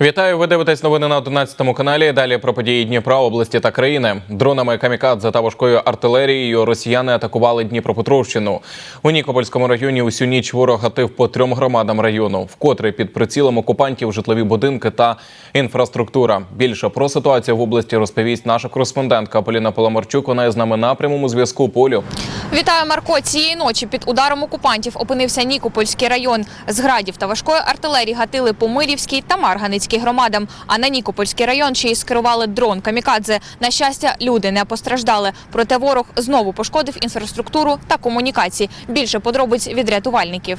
Вітаю, ви дивитесь новини на 11 каналі. Далі про події Дніпра, області та країни. Дронами камікадзе та важкою артилерією росіяни атакували Дніпропетровщину. У Нікопольському районі усю ніч ворог гатив по трьом громадам району, вкотре під прицілом окупантів житлові будинки та інфраструктура. Більше про ситуацію в області розповість наша кореспондентка Поліна Поломарчук. Вона з нами на прямому зв'язку. Полю. Вітаю, Марко. Цієї ночі під ударом окупантів опинився Нікопольський район. З градів та важкої артилерії гатили по Мирівській та Марганицькій громадам. А на Нікопольський район ще й скерували дрон камікадзе. На щастя, люди не постраждали. Проте ворог знову пошкодив інфраструктуру та комунікації. Більше подробиць від рятувальників.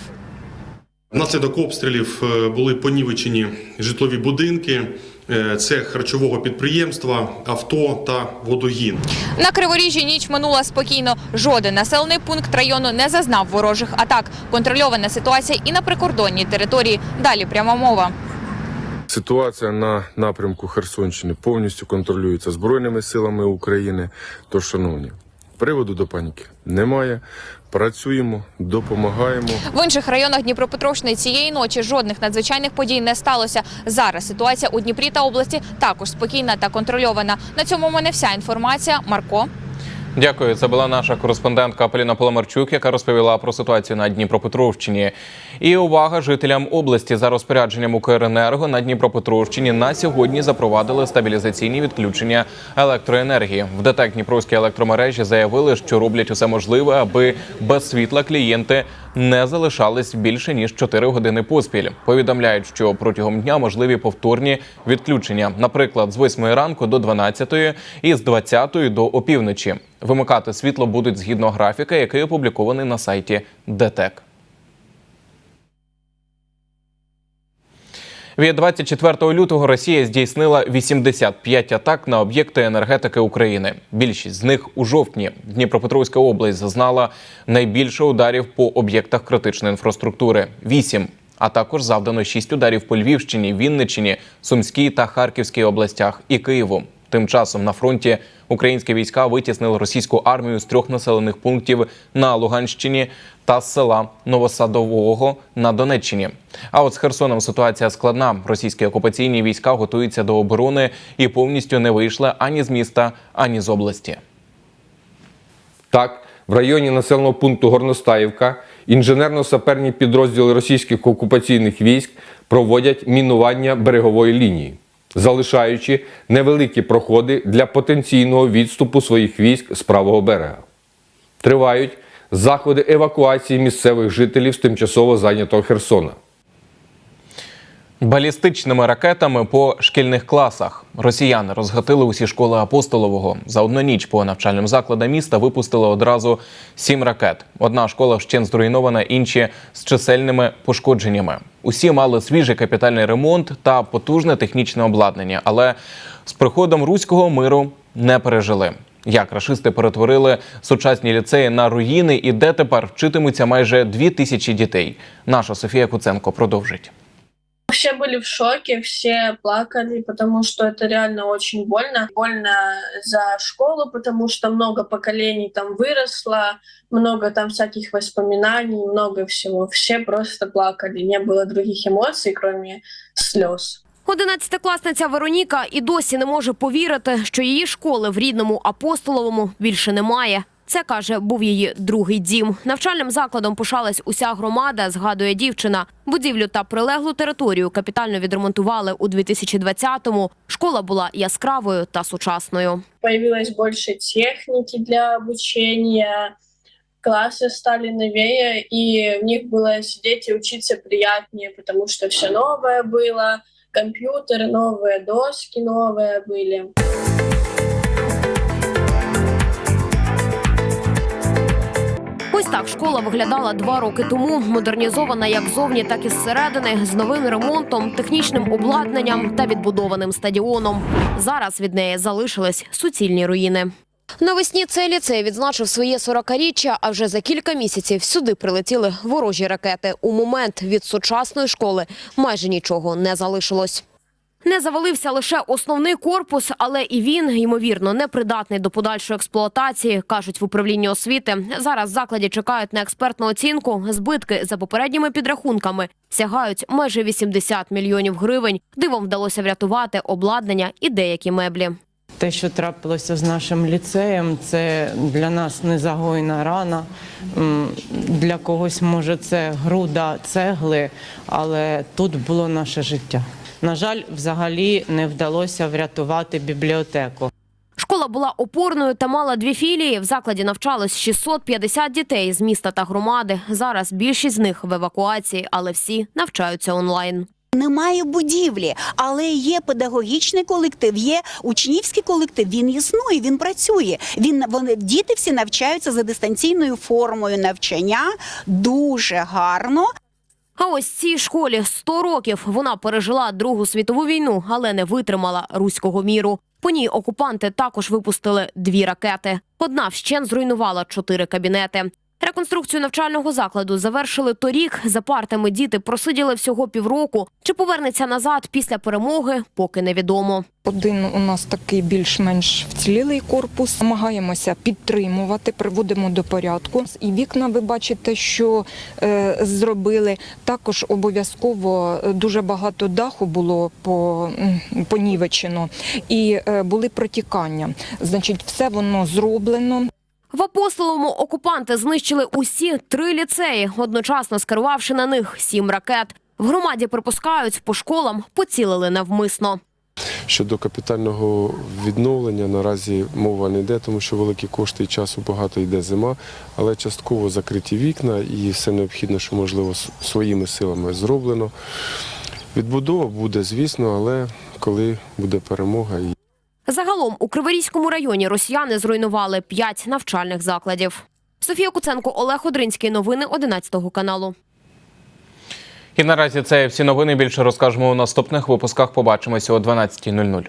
Внаслідок обстрілів е, були понівечені житлові будинки, е, цех харчового підприємства, авто та водогін. На Криворіжжі ніч минула спокійно. Жоден населений пункт району не зазнав ворожих атак. Контрольована ситуація і на прикордонній території. Далі пряма мова. Ситуація на напрямку Херсонщини повністю контролюється Збройними силами України. Тож, шановні, приводу до паніки немає. Працюємо, допомагаємо. В інших районах Дніпропетровщини цієї ночі жодних надзвичайних подій не сталося. Зараз ситуація у Дніпрі та області також спокійна та контрольована. На цьому в мене вся інформація. Марко. Дякую. Це була наша кореспондентка Поліна Поломарчук, яка розповіла про ситуацію на Дніпропетровщині. І увага жителям області за розпорядженням Укренерго на Дніпропетровщині на сьогодні запровадили стабілізаційні відключення електроенергії. В ДТЕК Дніпровській електромережі заявили, що роблять усе можливе, аби без світла клієнти не залишались більше ніж 4 години поспіль. Повідомляють, що протягом дня можливі повторні відключення, наприклад, з 8 ранку до 12 і з 20 до опівночі. Вимикати світло будуть згідно графіка, який опублікований на сайті ДТЕК. Від 24 лютого Росія здійснила 85 атак на об'єкти енергетики України. Більшість з них у жовтні. Дніпропетровська область зазнала найбільше ударів по об'єктах критичної інфраструктури вісім. А також завдано шість ударів по Львівщині, Вінниччині, Сумській та Харківській областях і Києву. Тим часом на фронті українські війська витіснили російську армію з трьох населених пунктів на Луганщині та з села Новосадового на Донеччині. А от з Херсоном ситуація складна. Російські окупаційні війська готуються до оборони і повністю не вийшли ані з міста, ані з області. Так, в районі населеного пункту Горностаївка інженерно-саперні підрозділи російських окупаційних військ проводять мінування берегової лінії, залишаючи невеликі проходи для потенційного відступу своїх військ з правого берега. Тривають заходи евакуації місцевих жителів з тимчасово зайнятого Херсона. Балістичними ракетами по шкільних класах росіяни розгатили усі школи апостолового. За одну ніч по навчальним закладам міста випустили одразу сім ракет. Одна школа вщен зруйнована, інші з чисельними пошкодженнями. Усі мали свіжий капітальний ремонт та потужне технічне обладнання, але з приходом руського миру не пережили. Як рашисти перетворили сучасні ліцеї на руїни, і де тепер вчитимуться майже дві тисячі дітей. Наша Софія Куценко продовжить. Все были в шоке, все плакали, потому что это реально очень больно. Больно за школу, потому что много поколений там выросло, много там всяких воспоминаний, много всего. Все просто плакали, не было других эмоций, кроме слез. Одинадцятикласниця Вероніка і досі не може повірити, що її школи в рідному апостоловому більше немає. Це каже, був її другий дім. Навчальним закладом пишалась уся громада, згадує дівчина. Будівлю та прилеглу територію капітально відремонтували у 2020-му. Школа була яскравою та сучасною. Появилось больше техники для обучения, классы стали новее, и в них было сидеть и учиться приятнее, потому что все новое было, компьютеры новые, доски новые были. Так школа виглядала два роки тому. Модернізована як зовні, так і зсередини, з новим ремонтом, технічним обладнанням та відбудованим стадіоном. Зараз від неї залишились суцільні руїни. Навесні цей ліцей відзначив своє 40-річчя, а вже за кілька місяців сюди прилетіли ворожі ракети. У момент від сучасної школи майже нічого не залишилось. Не завалився лише основний корпус, але і він, ймовірно, непридатний до подальшої експлуатації, кажуть в управлінні освіти. Зараз закладі чекають на експертну оцінку. Збитки за попередніми підрахунками сягають майже 80 мільйонів гривень. Дивом вдалося врятувати обладнання і деякі меблі. Те, що трапилося з нашим ліцеєм, це для нас незагойна рана. Для когось може це груда цегли, але тут було наше життя. На жаль, взагалі не вдалося врятувати бібліотеку. Школа була опорною та мала дві філії. В закладі навчалось 650 дітей з міста та громади. Зараз більшість з них в евакуації, але всі навчаються онлайн. Немає будівлі, але є педагогічний колектив, є учнівський колектив. Він існує, він працює. Він вони діти всі навчаються за дистанційною формою навчання дуже гарно. А ось цій школі 100 років вона пережила Другу світову війну, але не витримала руського міру. По ній окупанти також випустили дві ракети. Одна вщен зруйнувала чотири кабінети. Реконструкцію навчального закладу завершили торік. За партами діти просиділи всього півроку. Чи повернеться назад після перемоги, поки невідомо. Один у нас такий більш-менш вцілілий корпус. Намагаємося підтримувати, приводимо до порядку. І вікна, ви бачите, що е, зробили. Також обов'язково е, дуже багато даху було по, понівечено і е, були протікання. Значить, все воно зроблено. В апостоловому окупанти знищили усі три ліцеї, одночасно скерувавши на них сім ракет. В громаді припускають, по школам поцілили навмисно. Щодо капітального відновлення наразі мова не йде, тому що великі кошти і часу багато йде зима, але частково закриті вікна і все необхідне, що можливо своїми силами зроблено. Відбудова буде, звісно, але коли буде перемога Загалом у Криворізькому районі росіяни зруйнували п'ять навчальних закладів. Софія Куценко, Олег Одринський. Новини 11 каналу. І наразі це всі новини. Більше розкажемо у наступних випусках. Побачимося о 12.00.